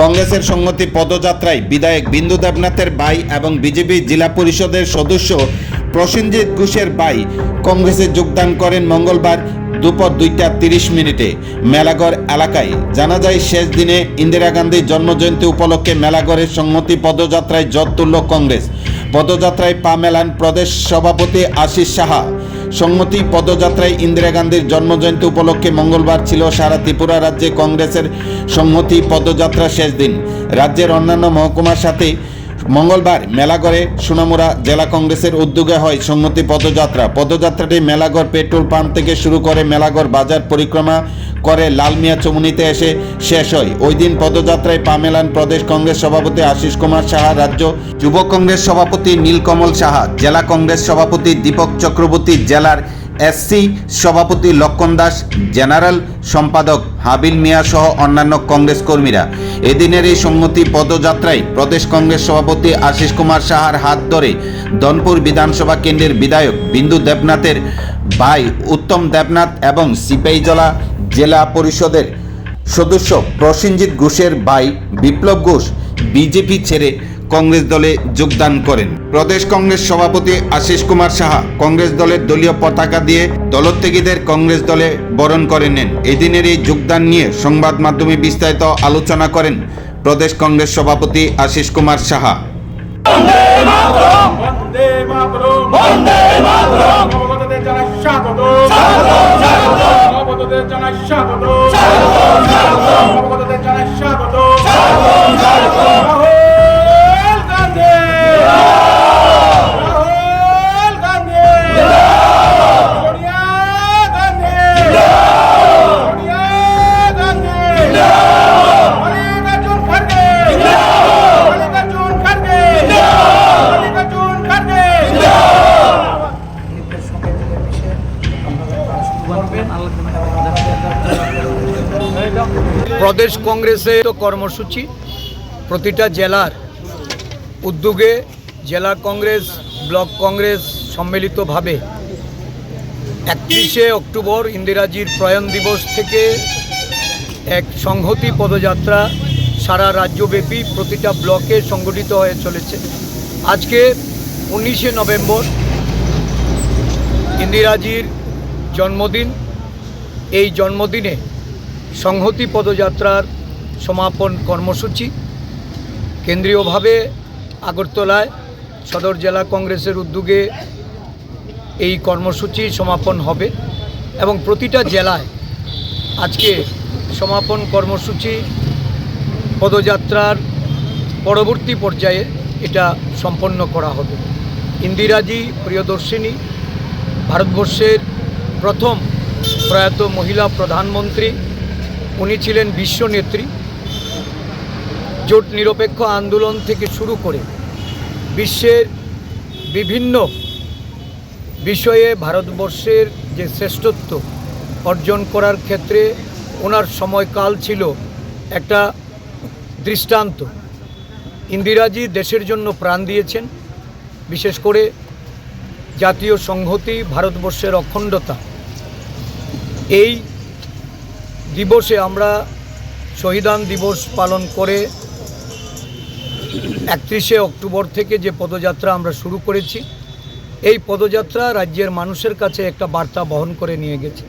কংগ্রেসের সংহতি পদযাত্রায় বিধায়ক বিন্দু দেবনাথের ভাই এবং বিজেপি জেলা পরিষদের সদস্য প্রসেনজিৎ ঘোষের ভাই কংগ্রেসে যোগদান করেন মঙ্গলবার দুপুর দুইটা তিরিশ মিনিটে। মেলাগড় এলাকায় জানা যায়, শেষ দিনে ইন্দিরা গান্ধীর জন্মজয়ন্তী উপলক্ষে মেলাগড়ের সংহতি পদযাত্রায় জট তুলল কংগ্রেস। পদযাত্রায় পা মেলান প্রদেশ সভাপতি আশিস সাহা। সংহতি পদযাত্রায় ইন্দিরা গান্ধীর জন্মজয়ন্তী উপলক্ষে মঙ্গলবার ছিল সারা ত্রিপুরা রাজ্যে কংগ্রেসের সংহতি পদযাত্রা শেষ দিন। রাজ্যের অন্যান্য মহকুমার সাথে মঙ্গলবার মেলাগড়ে সোনামুড়া জেলা কংগ্রেসের উদ্যোগে হয় সংহতি পদযাত্রা। পদযাত্রাটি মেলাগড় পেট্রোল পাম্প থেকে শুরু করে মেলাগড় বাজার পরিক্রমা করে লালমিয়া চমুনিতে এসে শেষ হয়। ওই দিন পদযাত্রায় পা মেলান প্রদেশ কংগ্রেস সভাপতি আশিস কুমার সাহা, রাজ্য যুব কংগ্রেস সভাপতি নীলকমল সাহা, জেলা কংগ্রেস সভাপতি দীপক চক্রবর্তী, জেলার এসসি সভাপতি লক্ষণ দাস, জেনারেল সম্পাদক হাবিল মিয়া সহ অন্যান্য কংগ্রেস কর্মীরা। এদিনের এই সংহতি পদযাত্রায় প্রদেশ কংগ্রেস সভাপতি আশিস কুমার সাহার হাত ধরে দনপুর বিধানসভা কেন্দ্রের বিধায়ক বিন্দু দেবনাথের ভাই উত্তম দেবনাথ এবং সিপাহীজলা জেলা পরিষদের সদস্য প্রসেনজিৎ ঘোষের ভাই বিপ্লব ঘোষ বিজেপি ছেড়ে কংগ্রেস দলে যোগদান করেন। প্রদেশ কংগ্রেস সভাপতি আশিস কুমার সাহা কংগ্রেস দলের দলীয় পতাকা দিয়ে দলত্যাগীদের কংগ্রেস দলে বরণ করে নেন। এদিনের এই যোগদান নিয়ে সংবাদ মাধ্যমে বিস্তারিত আলোচনা করেন প্রদেশ কংগ্রেস সভাপতি আশিস কুমার সাহা। স্বাগত প্রদেশ কংগ্রেসের তো কর্মসূচি প্রতিটা জেলার উদ্যোগে জেলা কংগ্রেস, ব্লক কংগ্রেস সম্মিলিতভাবে একত্রিশে অক্টোবর ইন্দিরাজির প্রয়াণ দিবস থেকে এক সংহতি পদযাত্রা সারা রাজ্যব্যাপী প্রতিটা ব্লকে সংগঠিত হয়ে চলেছে। আজকে উনিশে নভেম্বর ইন্দিরাজির জন্মদিন। এই জন্মদিনে সংহতি পদযাত্রার সমাপন কর্মসূচি কেন্দ্রীয়ভাবে আগরতলায় সদর জেলা কংগ্রেসের উদ্যোগে এই কর্মসূচি সমাপন হবে এবং প্রতিটা জেলায় আজকে সমাপন কর্মসূচি পদযাত্রার পরবর্তী পর্যায়ে এটা সম্পন্ন করা হবে। ইন্দিরাজি প্রিয়দর্শিনী ভারতবর্ষের প্রথম প্রয়াত মহিলা প্রধানমন্ত্রী উনি ছিলেন বিশ্বনেত্রী জোট নিরপেক্ষ আন্দোলন থেকে শুরু করে বিশ্বের বিভিন্ন বিষয়ে ভারতবর্ষের যে শ্রেষ্ঠত্ব অর্জন করার ক্ষেত্রে ওনার সময়কাল ছিল একটা দৃষ্টান্ত। ইন্দিরাজি দেশের জন্য প্রাণ দিয়েছেন। বিশেষ করে জাতীয় সংহতি, ভারতবর্ষের অখণ্ডতা। এই দিবসে আমরা শহীদান দিবস পালন করে একত্রিশে অক্টোবর থেকে যে পদযাত্রা আমরা শুরু করেছি, এই পদযাত্রা রাজ্যের মানুষের কাছে একটা বার্তা বহন করে নিয়ে গেছে।